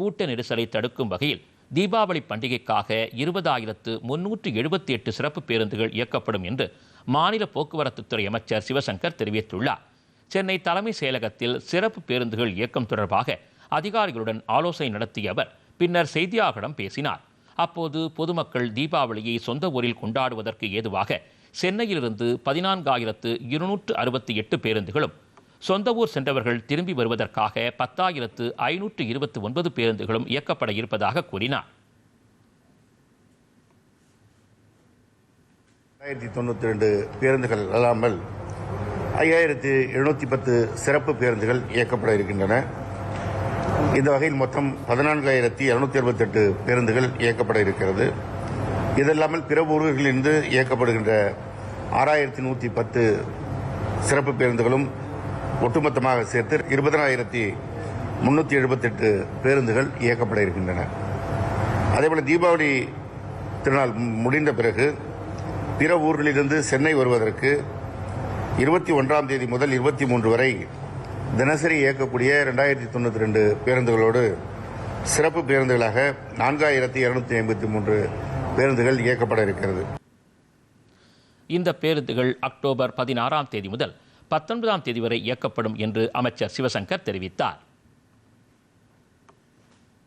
கூட்ட நெரிசலை தடுக்கும் வகையில் தீபாவளி பண்டிகைக்காக இருபதாயிரத்து முன்னூற்று எழுபத்தி எட்டு சிறப்பு பேருந்துகள் இயக்கப்படும் என்று மாநில போக்குவரத்துத்துறை அமைச்சர் சிவசங்கர் தெரிவித்துள்ளார். சென்னை தலைமை செயலகத்தில் சிறப்பு பேருந்துகள் இயக்கம் தொடர்பாக அதிகாரிகளுடன் ஆலோசனை நடத்திய அவர் பின்னர் செய்தியாளர்களிடம் பேசினார். அப்போது பொதுமக்கள் தீபாவளியை சொந்த ஊரில் கொண்டாடுவதற்கு ஏதுவாக சென்னையிலிருந்து பதினான்காயிரத்து இருநூற்று அறுபத்தி எட்டு பேருந்துகளும் சொந்த ஊர் சென்றவர்கள் திரும்பி வருவதற்காக பத்தாயிரத்து ஐநூற்று இருபத்தி ஒன்பது பேருந்துகளும் இயக்கப்பட இருப்பதாக கூறினார். ஆயிரத்தி தொண்ணூற்றி ரெண்டு பேருந்துகள் அல்லாமல் ஐயாயிரத்தி எழுநூற்றி பத்து சிறப்பு பேருந்துகள் இயக்கப்பட இருக்கின்றன. இந்த வகையில் மொத்தம் பதினான்காயிரத்தி இரநூத்தி அறுபத்தெட்டு பேருந்துகள் இயக்கப்பட இருக்கிறது. இதல்லாமல் பிற ஊர்களிலிருந்து இயக்கப்படுகின்ற ஆறாயிரத்தி நூற்றி பத்து சிறப்பு பேருந்துகளும் ஒட்டுமொத்தமாக சேர்த்து இருபதனாயிரத்தி முன்னூற்றி எழுபத்தெட்டு பேருந்துகள் இயக்கப்பட இருக்கின்றன. அதேபோல தீபாவளி திருநாள் முடிந்த பிறகு பிற ஊர்களிலிருந்து சென்னை வருவதற்கு இருபத்தி ஒன்றாம் தேதி முதல் இருபத்தி மூன்று வரை தினசரி இயக்கக்கூடிய ரெண்டாயிரத்தி தொண்ணூற்றி ரெண்டு பேருந்துகளோடு சிறப்பு பேருந்துகளாக நான்காயிரத்தி இருநூத்தி ஐம்பத்தி மூன்று பேருந்துகள் இயக்கப்பட இருக்கிறது. இந்த பேருந்துகள் அக்டோபர் பதினாறாம் தேதி முதல் பத்தொன்பதாம் தேதி வரை இயக்கப்படும் என்று அமைச்சர் சிவசங்கர் தெரிவித்தார்.